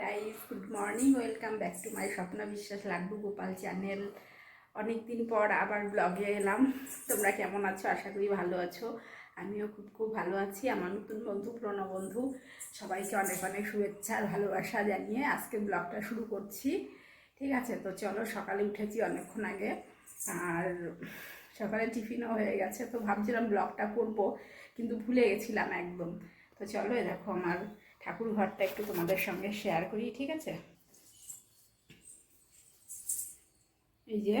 Guys good morning welcome back to my Swapna Biswas Laddu Gopal channel অনেক দিন পর আবার ব্লগে এলাম। তোমরা কেমন আছো? আশা করি ভালো আছো। আমিও খুব খুব ভালো আছি। আমার নতুন বন্ধু, পুরনো বন্ধু, সবাইকে অনেক অনেক শুভেচ্ছা আর ভালোবাসা জানিয়ে আজকে ব্লগটা শুরু করছি। ঠিক আছে? তো চলো, সকালে উঠেছি অনেকক্ষণ আগে। আর সকালে টিফিনও হয়ে গেছে। তো ভাবছিলাম ব্লগটা করব, কিন্তু ভুলে গেছিলাম একদম। তো চলো দেখো আমার ঠাকুর ঘরটা একটু তোমাদের সঙ্গে শেয়ার করি, ঠিক আছে? এই যে,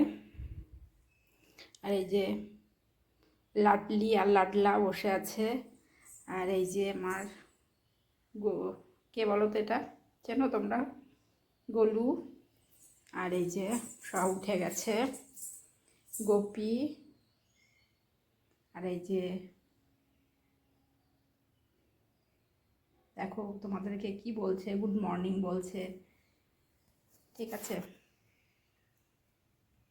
আর এই যে লাডলি আর লাডলা বসে আছে, আর এই যে আমার গো, কে বলো তো এটা? চেনো তোমরা? গোলু, আর এই যে সব উঠে গেছে, গোপী, আর এই যে দেখো তোমাদেরকে কি বলছে? গুড মর্নিং বলছে। ঠিক আছে?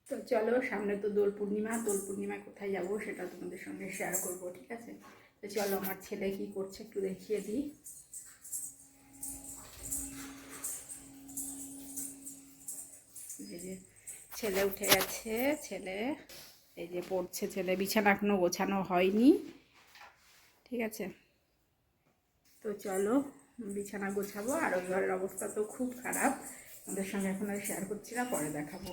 তো চলো, সামনে তো দোল পূর্ণিমা। দোল পূর্ণিমায় কোথায় যাব সেটা তোমাদের সঙ্গে শেয়ার করব, ঠিক আছে? তো চলো, আমার ছেলে কি করছে একটু দেখিয়ে দিই। যে ছেলে উঠে গেছে, ছেলে, এই যে পড়ছে ছেলে, বিছানা এখনও গোছানো হয়নি। ঠিক আছে? তো চলো, বিছানা গোছাবো। আর ওই ঘরের অবস্থা তো খুব খারাপ। ওদের সঙ্গে এখন আর শেয়ার করছি না, পরে দেখাবো।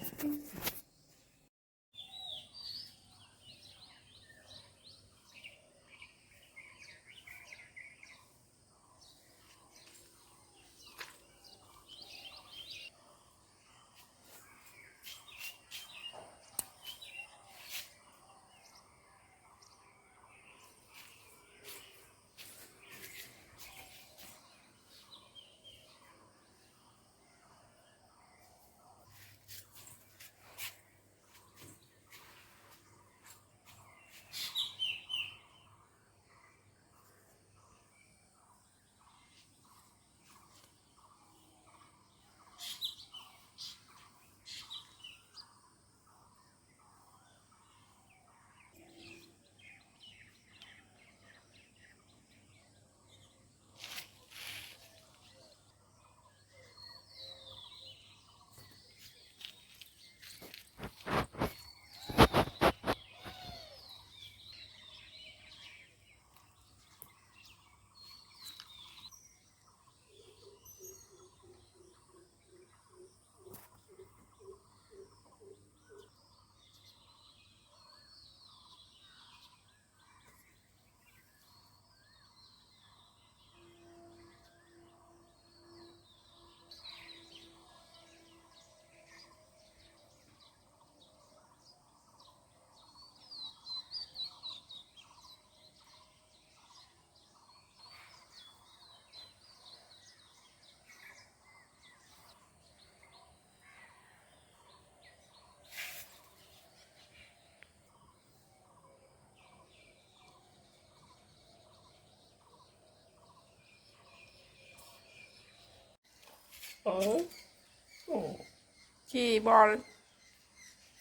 কি, বল।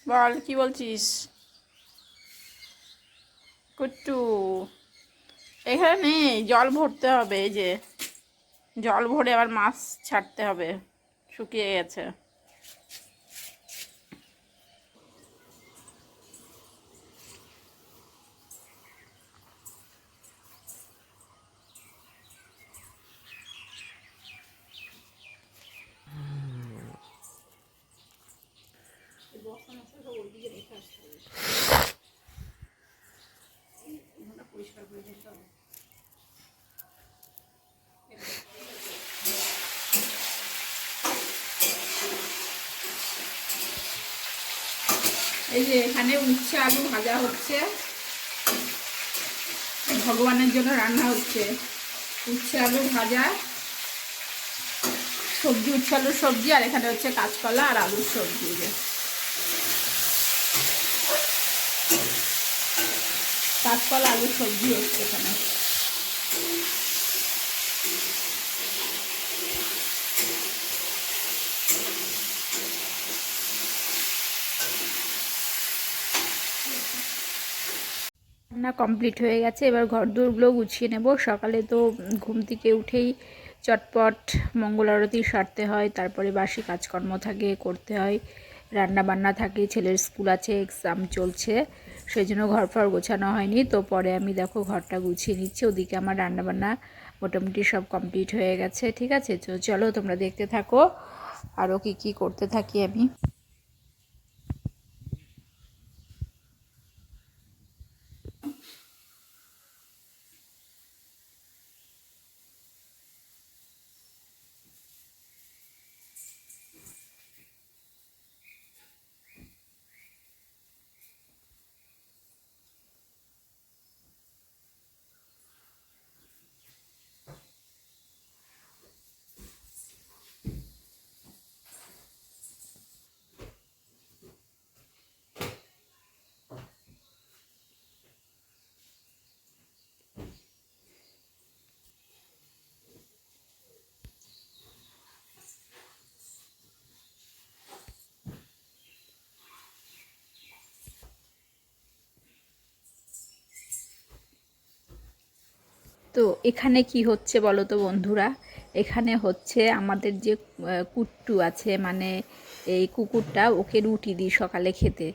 বল, কি বলছিস? কুট্টু, এখানে নেই, জল ভরতে হবে, এই যে। জল ভরে আবার মাছ ছাড়তে হবে, শুকিয়ে গেছে। এই যে এখানে উচ্ছে আলু ভাজা হচ্ছে। ভগবানের জন্য রান্না হচ্ছে। উচ্ছে আলু ভাজা, সবজি, উচ্ছে আলুর সবজি, আর এখানে হচ্ছে কাঁচকলা আর আলুর সবজি কাঁচকলা, আলুর সবজি হচ্ছে এখানে। রান্না কমপ্লিট হয়ে গেছে, এবার ঘর দোরগুলো গুছিয়ে নেব। সকালে তো ঘুম থেকে উঠেই চটপট মঙ্গল আরতি সারতে হয়, তারপরে বাসি কাজকর্ম থাকে, করতে হয় রান্না বান্না থাকে, ছেলের স্কুল আছে এক্সাম চলছে সেই জন্য ঘর ফর গোছানো হয়নি। তো পরে আমি দেখো ঘরটা গুছিয়ে নিচ্ছি, ওদিকে আমার রান্না বান্না মোটামুটি সব কমপ্লিট হয়ে গেছে, ঠিক আছে? তো চলো তোমরা দেখতে থাকো আরও কি কি করতে থাকি আমি। তো এখানে কি হচ্ছে বলো তো বন্ধুরা? এখানে হচ্ছে আমাদের যে কুট্টু আছে মানে এই কুকুরটা ওকে রুটি দিই সকালে খেতে।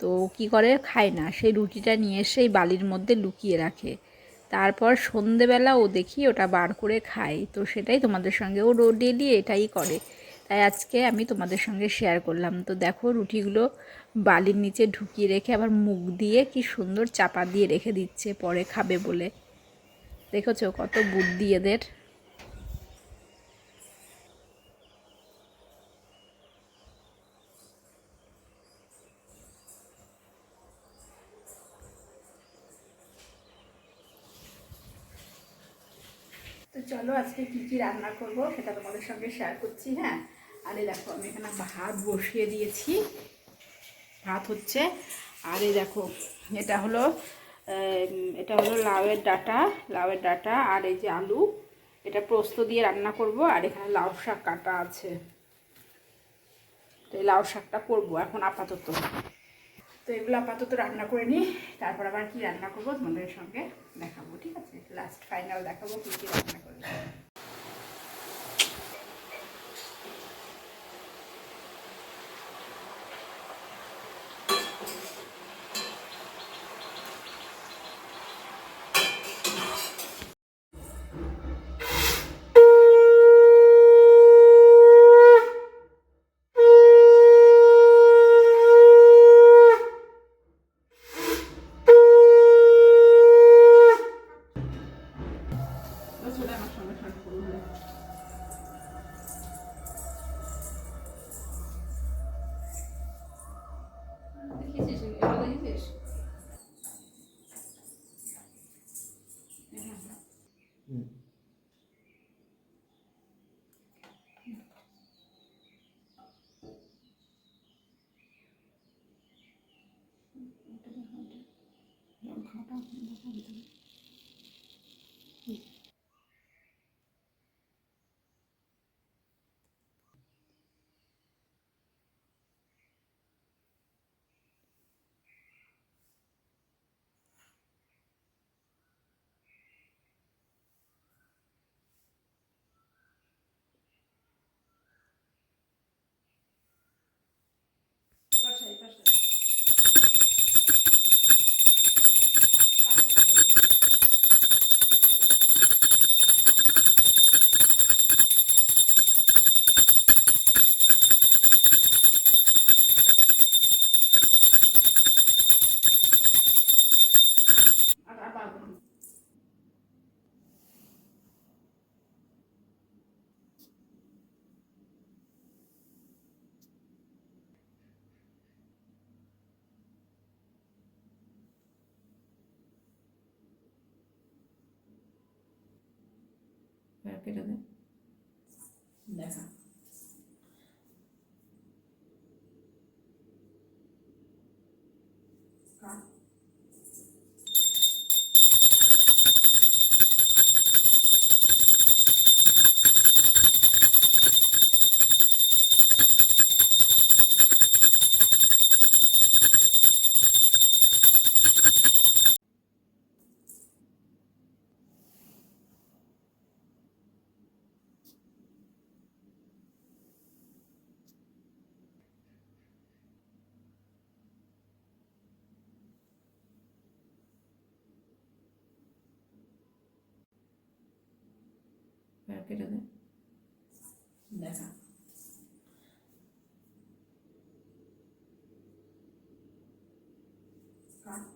তো কী করে? খায় না। সেই রুটিটা নিয়ে এসে এই বালির মধ্যে লুকিয়ে রাখে। তারপর সন্ধেবেলা ও দেখি ওটা বার করে খায়। তো সেটাই তোমাদের সঙ্গে। ও ডেলি এটাই করে। তাই আজকে আমি তোমাদের সঙ্গে শেয়ার করলাম। তো দেখো রুটিগুলো বালির নিচে ঢুকিয়ে রেখে আবার মুখ দিয়ে কি সুন্দর চাপা দিয়ে রেখে দিচ্ছে, পরে খাবে বলে। দেখেছ কত বুদ্ধি এদের? তো চলো আজকে কি কি রান্না করব সেটা তোমাদের সঙ্গে শেয়ার করছি হ্যাঁ? আরে দেখো, আমি এখানে ভাত বসিয়ে দিয়েছি। ভাত হচ্ছে, আর দেখো, এটা হলো এটা হলো লাউয়ের ডাটা লাউয়ের ডাটা আর এই যে আলু, এটা পোস্ত দিয়ে রান্না করব আর এখানে লাউ শাক কাটা আছে। তো এই লাউ শাকটা করব এখন আপাতত। তো এগুলো আপাতত রান্না করে নিই, তারপর আবার কি রান্না করব তোমাদের সঙ্গে দেখাবো, ঠিক আছে? লাস্ট ফাইনাল দেখাবো কী কী রান্না করব। চলে সঙ্গে সঙ্গে করব দেখেছিস এগুলো দেখেছিস পাশে এই পাশে আর আবার কেটে দে দেখা কাট yapıyordu. Neden? Ha?